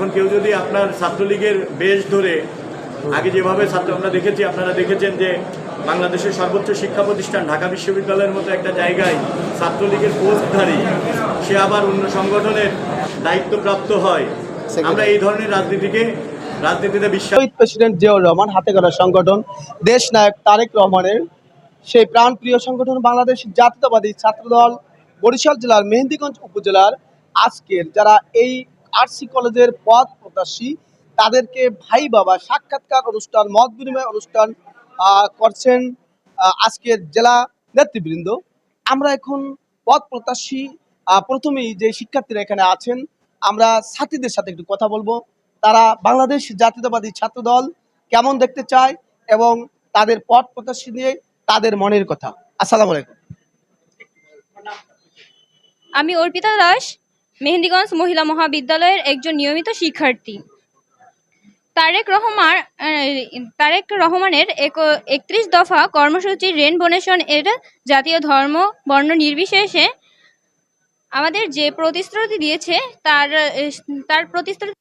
এখন কেউ যদি আপনার ছাত্রলীগের বেশ ধরে আগে যেভাবে ছাত্র আমরা দেখেছি আপনারা দেখেছেন যে বাংলাদেশের সর্বোচ্চ শিক্ষা প্রতিষ্ঠান ঢাকা বিশ্ববিদ্যালয়ের মতো একটা জায়গায় ছাত্রলীগের পোস্টধারী সে আবার অন্য সংগঠনের দায়িত্বপ্রাপ্ত হয়। আমরা এই ধরনের রাজনীতিকে রাজনীতিতে বিশ্বাস প্রেসিডেন্ট জিয়াউর রহমান হাতে গড়া সংগঠন দেশ নায়ক তারেক রহমানের সেই প্রাণপ্রিয় সংগঠন বাংলাদেশ জাতীয়তাবাদী ছাত্রদল বরিশাল জেলার মেহেন্দিগঞ্জ উপজেলার আজকের যারা এই আরসি কলেজের পদ প্রত্যাশী। তাদেরকে ভাই বাবা, সাক্ষাৎকার অনুষ্ঠান, মত বিনিময় অনুষ্ঠান করছেন আজকের জেলা নেতৃবৃন্দ। আমরা এখন পদ প্রত্যাশী প্রথমেই যে শিক্ষার্থীরা এখানে আছেন, আমরা ছাত্রীদের সাথে একটু কথা বলব। তারা বাংলাদেশ জাতীয়তাবাদী ছাত্রদল কেমন দেখতে চায় এবং তাদের পথ প্রত্যাশী নিয়ে তাদের মনের কথা। আসসালামু আলাইকুম। আমি অর্পিতা দাস মেহেন্দিগঞ্জ মহিলা মহাবিদ্যালয়ের একজন নিয়মিত শিক্ষার্থী। তারেক রহমান তারেক রহমানের একত্রিশ দফা কর্মসূচি রেনবো নেশন এর জাতীয় ধর্ম বর্ণ নির্বিশেষে আমাদের যে প্রতিশ্রুতি দিয়েছে তার তার প্রতিশ্রুতি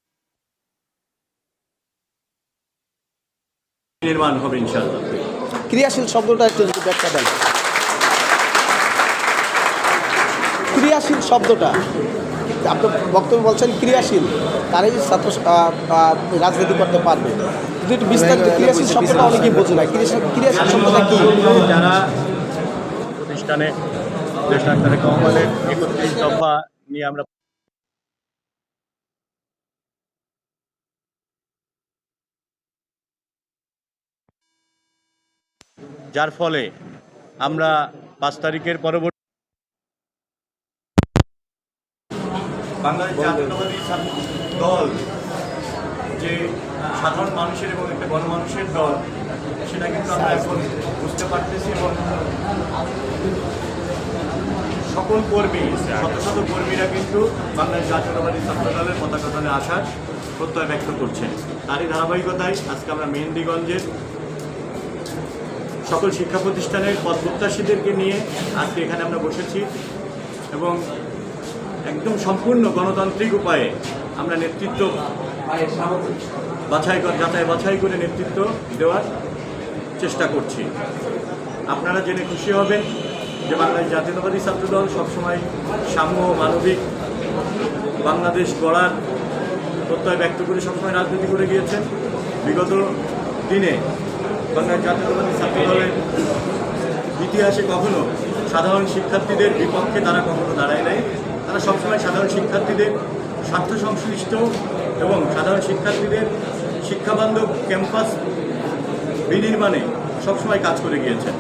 নির্মাণ হবে ইনশাআল্লাহ। ক্রিয়াশীল শব্দটা একটু যদি ব্যাখ্যা দেন। ক্রিয়াশীল শব্দটা। আপনার বক্তব্য বলছেন ক্রিয়াশীল তারাই ছাত্র রাজনীতি করতে পারবে। কিন্তু একটু বিস্তারিত ক্রিয়াশীল শব্দটা অনেকেই বোঝে না। ক্রিয়াশীল ক্রিয়াশীল শব্দটা কি? যারা প্রতিষ্ঠানে একত্রিশ দফা নিয়ে আমরা যার ফলে আমরা পাঁচ তারিখের পরবর্তী বাংলাদেশ জাতীয়তাবাদী দল যে সাধারণ মানুষের এবং একটা গণমানুষের দল সেটা কিন্তু আমরা এখন বুঝতে পারতেছি এবং সকল কর্মী শত শত কর্মীরা কিন্তু বাংলাদেশ জাতীয়তাবাদী ছাত্র দলের পতাকা দলে আসার প্রত্যয় ব্যক্ত করছেন। তারই ধারাবাহিকতায় আজকে আমরা মেহেন্দিগঞ্জের সকল শিক্ষা প্রতিষ্ঠানের পদ প্রত্যাশীদেরকে নিয়ে আজকে এখানে আমরা বসেছি এবং একদম সম্পূর্ণ গণতান্ত্রিক উপায়ে আমরা নেতৃত্ব বাছাই যাচাই বাছাই করে নেতৃত্ব দেওয়ার চেষ্টা করছি। আপনারা জেনে খুশি হবেন যে বাংলাদেশ জাতীয়তাবাদী ছাত্রদল সবসময় সাম্য মানবিক বাংলাদেশ গড়ার প্রত্যয় ব্যক্ত করে সবসময় রাজনীতি করে গিয়েছেন। বিগত দিনে বাংলাদেশ জাতীয়তাবাদী ছাত্রদলের ইতিহাসে কখনো সাধারণ শিক্ষার্থীদের বিপক্ষে তারা কখনো দাঁড়ায় নাই। তারা সবসময় সাধারণ শিক্ষার্থীদের স্বার্থ সংশ্লিষ্ট এবং সাধারণ শিক্ষার্থীদের শিক্ষাবান্ধব ক্যাম্পাস বিনির্মাণে সবসময় কাজ করে গিয়েছেন।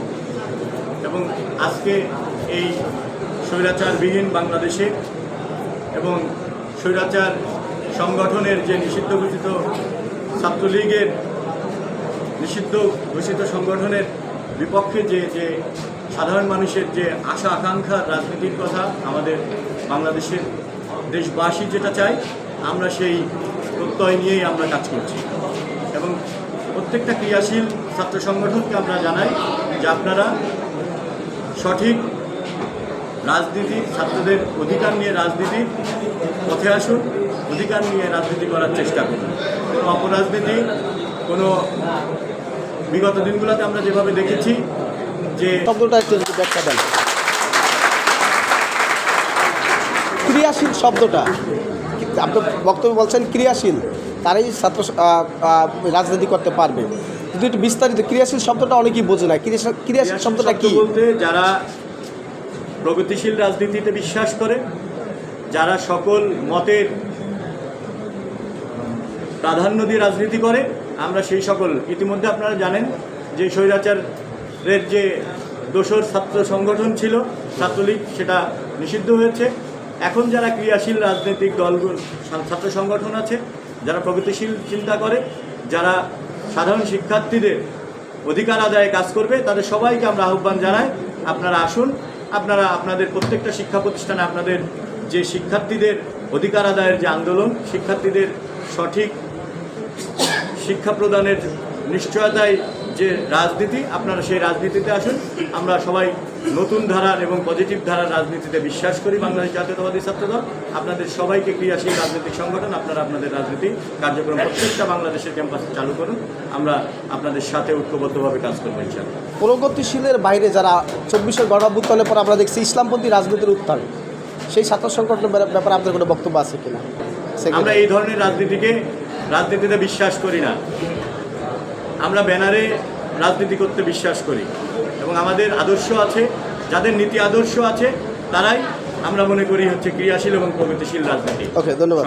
এবং আজকে এই স্বৈরাচারবিহীন বাংলাদেশে এবং স্বৈরাচার সংগঠনের যে নিষিদ্ধ ঘোষিত ছাত্রলীগের নিষিদ্ধ ঘোষিত সংগঠনের বিপক্ষে যে যে সাধারণ মানুষের যে আশা আকাঙ্ক্ষার রাজনীতির কথা আমাদের বাংলাদেশের দেশবাসী যেটা চাই আমরা সেই প্রত্যয় নিয়েই আমরা কাজ করছি। এবং প্রত্যেকটা ক্রিয়াশীল ছাত্র সংগঠনকে আমরা জানাই যে আপনারা সঠিক রাজনীতি, ছাত্রদের অধিকার নিয়ে রাজনীতি পথে আসুন, অধিকার নিয়ে রাজনীতি করার চেষ্টা করুন। কোনো অপরাজনীতি, কোনো বিগত দিনগুলোতে আমরা যেভাবে দেখেছি যে শব্দটা একটু যদি ব্যাখ্যা দেন। ক্রিয়াশীল শব্দটা। আপনার বক্তব্য বলছেন ক্রিয়াশীল তারাই ছাত্র রাজনীতি করতে পারবে। কিন্তু একটু বিস্তারিত ক্রিয়াশীল শব্দটা অনেকেই বোঝে না। ক্রিয়াশীল শব্দটা কি? বলতে যারা প্রগতিশীল রাজনীতিতে বিশ্বাস করে যারা সকল মতের প্রাধান্য দিয়ে রাজনীতি করে আমরা সেই সকল ইতিমধ্যে আপনারা জানেন যে স্বৈরাচারের যে দোসর ছাত্র সংগঠন ছিল, ছাত্রলীগ, সেটা নিষিদ্ধ হয়েছে। এখন যারা ক্রিয়াশীল রাজনৈতিক দলগুলো ছাত্র সংগঠন আছে, যারা প্রগতিশীল চিন্তা করে, যারা সাধারণ শিক্ষার্থীদের অধিকার আদায়ে কাজ করবে, তাদের সবাইকে আমরা আহ্বান জানাই, আপনারা আসুন, আপনারা, আপনাদের প্রত্যেকটা শিক্ষা প্রতিষ্ঠানে আপনাদের যে শিক্ষার্থীদের অধিকার আদায়ের যে আন্দোলন, শিক্ষার্থীদের সঠিক শিক্ষা প্রদানের নিশ্চয়তায় যে রাজনীতি আপনারা সেই রাজনীতিতে আসুন। আমরা সবাই নতুন ধারার এবং পজিটিভ ধারার রাজনীতিতে বিশ্বাস করি বাংলাদেশ জাতীয়তাবাদী ছাত্রদল। আপনাদের সবাইকে ক্রিয়াশীল রাজনৈতিক সংগঠন আপনারা আপনাদের রাজনীতি কার্যক্রম প্রত্যেকটা বাংলাদেশের ক্যাম্পাসে চালু করুন। আমরা আপনাদের সাথে ঐক্যবদ্ধভাবে কাজ করব ইনশাআল্লাহ। প্রগতিশীলের বাইরে যারা চব্বিশের গণঅভ্যুত্থানের পর আমরা দেখছি ইসলামপন্থী রাজনীতির উত্থান সেই ছাত্র সংগঠনের ব্যাপারে- ব্যাপারে আপনার কোনো বক্তব্য আছে কিনা? আমরা এই ধরনের রাজনীতিকে রাজনীতিতে বিশ্বাস করি না। আমরা ব্যানারে রাজনীতি করতে বিশ্বাস করি এবং আমাদের আদর্শ আছে যাদের নীতি আদর্শ আছে তারাই আমরা মনে করি হচ্ছে ক্রিয়াশীল এবং প্রগতিশীল রাজনীতি ওকে ধন্যবাদ।